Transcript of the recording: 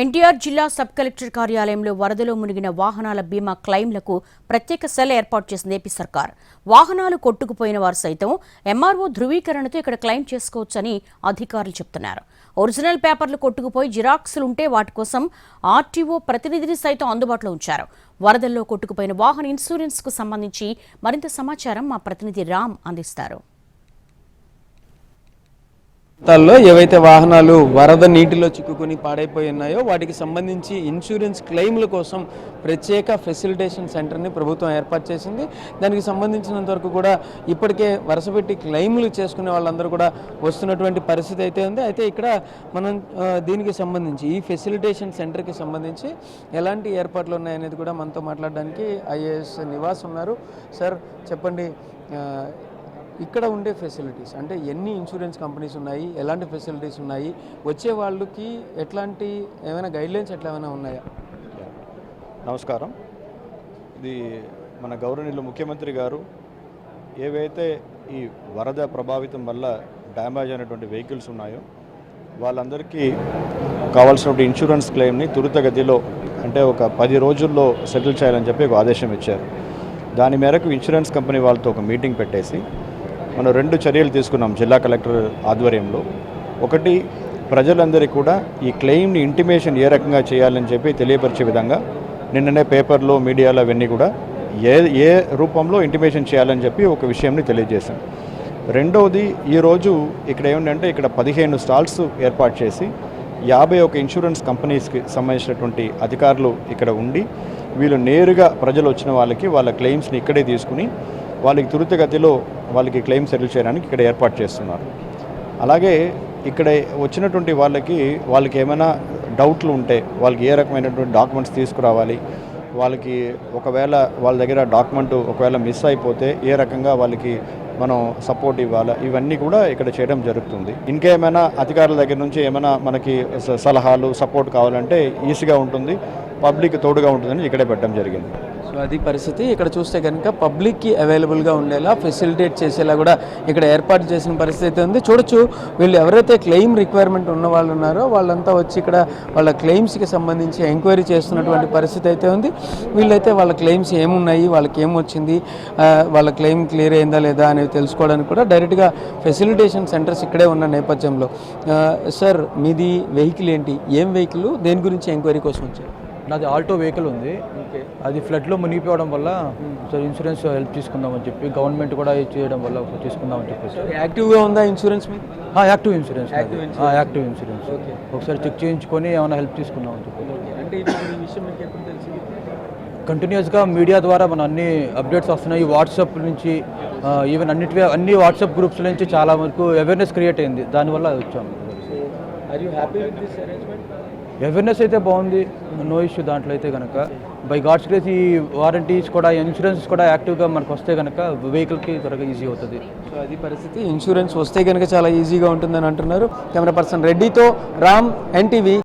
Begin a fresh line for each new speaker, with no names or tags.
ఎన్టీఆర్ జిల్లా sub collector కార్యాలయంలో వరదలో మునిగిన వాహనాల బీమా క్లెయిమ్లకు ప్రత్యేక సెల్ ఏర్పాటు చేసింది ఏపీ సర్కార్. వాహనాలు కొట్టుకుపోయిన వారు సైతం ఎంఆర్ఓ ధృవీకరణతో ఇక్కడ క్లెయిమ్ చేసుకోవచ్చని అధికారులు చెబుతున్నారు ఒరిజినల్ పేపర్లు కొట్టుకుపోయి జిరాక్స్లుంటే వాటి కోసం ఆర్టీఓ ప్రతినిధిని సైతం అందుబాటులో ఉంచారు. వరదల్లో కొట్టుకుపోయిన వాహన ఇన్సూరెన్స్కు సంబంధించి మరింత సమాచారం మా ప్రతినిధి రామ్ అందిస్తారు.
ప్రాంతాల్లో ఏవైతే వాహనాలు వరద నీటిలో చిక్కుకొని పాడైపోయి ఉన్నాయో వాటికి సంబంధించి ఇన్సూరెన్స్ క్లెయిమ్ల కోసం ప్రత్యేక ఫెసిలిటేషన్ సెంటర్ని ప్రభుత్వం ఏర్పాటు చేసింది. దానికి సంబంధించినంత వరకు కూడా ఇప్పటికే వరుసపెట్టి క్లెయిమ్లు చేసుకునే వాళ్ళందరూ కూడా వస్తున్నటువంటి పరిస్థితి అయితే ఉంది. అయితే ఇక్కడ మనం దీనికి సంబంధించి ఈ ఫెసిలిటేషన్ సెంటర్కి సంబంధించి ఎలాంటి ఏర్పాట్లు ఉన్నాయనేది కూడా మనతో మాట్లాడడానికి ఐఏఎస్ నివాస్ ఉన్నారు. సార్ చెప్పండి ఇక్కడ ఉండే ఫెసిలిటీస్ అంటే ఎన్ని ఇన్సూరెన్స్ కంపెనీస్ ఉన్నాయి ఎలాంటి ఫెసిలిటీస్ ఉన్నాయి వచ్చే వాళ్ళకి ఎట్లాంటి ఏమైనా గైడ్లైన్స్ ఎట్లా ఏమైనా ఉన్నాయా?
నమస్కారం. ఇది మన గౌరవనీయులు ముఖ్యమంత్రి గారు ఏవైతే ఈ వరద ప్రభావితం వల్ల డ్యామేజ్ అయినటువంటి వెహికల్స్ ఉన్నాయో వాళ్ళందరికీ కావాల్సినటువంటి ఇన్సూరెన్స్ క్లెయిమ్ని తురితగతిలో అంటే ఒక పది రోజుల్లో సెటిల్ చేయాలని చెప్పి ఒక ఆదేశం ఇచ్చారు. దాని మేరకు ఇన్సూరెన్స్ కంపెనీ వాళ్ళతో ఒక మీటింగ్ పెట్టేసి మనం రెండు చర్యలు తీసుకున్నాం జిల్లా కలెక్టర్ ఆధ్వర్యంలో. ఒకటి ప్రజలందరికీ కూడా ఈ క్లెయిమ్ని ఇంటిమేషన్ ఏ రకంగా చేయాలని చెప్పి తెలియపరిచే విధంగా నిన్ననే పేపర్లో మీడియాలో అవన్నీ కూడా ఏ ఏ రూపంలో ఇంటిమేషన్ చేయాలని చెప్పి ఒక విషయంని తెలియజేశాం. రెండవది ఈరోజు ఇక్కడ ఏమిటంటే ఇక్కడ పదిహేను స్టాల్స్ ఏర్పాటు చేసి యాభై ఒక ఇన్సూరెన్స్ కంపెనీస్కి సంబంధించినటువంటి అధికారులు ఇక్కడ ఉండి వీళ్ళు నేరుగా ప్రజలు వచ్చిన వాళ్ళకి వాళ్ళ క్లెయిమ్స్ని ఇక్కడే తీసుకుని వాళ్ళకి త్వరితగతిలో వాళ్ళకి క్లెయిమ్ సెటిల్ చేయడానికి ఇక్కడ ఏర్పాటు చేస్తున్నారు. అలాగే ఇక్కడ వచ్చినటువంటి వాళ్ళకి వాళ్ళకి ఏమైనా డౌట్లు ఉంటే వాళ్ళకి ఏ రకమైనటువంటి డాక్యుమెంట్స్ తీసుకురావాలి వాళ్ళకి ఒకవేళ వాళ్ళ దగ్గర డాక్యుమెంట్ ఒకవేళ మిస్ అయిపోతే ఏ రకంగా వాళ్ళకి మనం సపోర్ట్ ఇవ్వాలా ఇవన్నీ కూడా ఇక్కడ చేయడం జరుగుతుంది. ఇంకేమైనా అధికారుల దగ్గర నుంచి ఏమైనా మనకి స- సలహాలు సపోర్ట్ కావాలంటే ఈజీగా ఉంటుంది పబ్లిక్ తోడుగా ఉంటుందని ఇక్కడే పెట్టడం జరిగింది.
సో అది పరిస్థితి. ఇక్కడ చూస్తే కనుక పబ్లిక్కి అవైలబుల్గా ఉండేలా ఫెసిలిటేట్ చేసేలా కూడా ఇక్కడ ఏర్పాటు చేసిన పరిస్థితి అయితే ఉంది. చూడొచ్చు వీళ్ళు ఎవరైతే క్లెయిమ్ రిక్వైర్మెంట్ ఉన్న వాళ్ళు ఉన్నారో వాళ్ళంతా వచ్చి ఇక్కడ వాళ్ళ క్లెయిమ్స్కి సంబంధించి ఎంక్వైరీ చేస్తున్నటువంటి పరిస్థితి అయితే ఉంది. వీళ్ళైతే వాళ్ళ క్లెయిమ్స్ ఏమున్నాయి వాళ్ళకి ఏం వచ్చింది వాళ్ళ క్లెయిమ్ క్లియర్ అయిందా లేదా అనేది తెలుసుకోవడానికి కూడా డైరెక్ట్గా ఫెసిలిటేషన్ సెంటర్స్ ఇక్కడే ఉన్న నేపథ్యంలో. సార్ మీది వెహికల్ ఏంటి? ఏం వెహికల్? దేని గురించి ఎంక్వైరీ కోసం వచ్చారు?
నాది ఆల్టో వెహికల్ ఉంది. అది ఫ్లడ్లో మునిగిపోవడం వల్ల సార్ ఇన్సూరెన్స్ హెల్ప్ తీసుకుందామని చెప్పి గవర్నమెంట్ కూడా చేయడం వల్ల తీసుకుందామని చెప్పేసి.
యాక్టివ్గా ఉందా insurance
active insurance active insurance. ఒకసారి చెక్ చేయించుకొని ఏమైనా హెల్ప్ తీసుకుందామని చెప్పి కంటిన్యూస్గా మీడియా ద్వారా మన అన్ని అప్డేట్స్ వస్తున్నాయి. వాట్సాప్ నుంచి ఈవెన్ అన్నిటి అన్ని వాట్సాప్ గ్రూప్స్ నుంచి చాలా వరకు అవేర్నెస్ క్రియేట్ అయింది. దానివల్ల వచ్చాము అవేర్నెస్ అయితే బాగుంది. నో ఇష్యూ దాంట్లో అయితే కనుక బై గాడ్స్ గ్రేస్ ఈ వారంటీస్ కూడా ఇన్సూరెన్స్ కూడా యాక్టివ్గా మనకు వస్తే కనుక వెహికల్కి త్వరగా ఈజీ అవుతుంది.
సో అది పరిస్థితి. ఇన్సూరెన్స్ వస్తే కనుక చాలా ఈజీగా ఉంటుందని అంటున్నారు. కెమెరా పర్సన్ రెడ్డితో రామ్ ఎన్టీవీ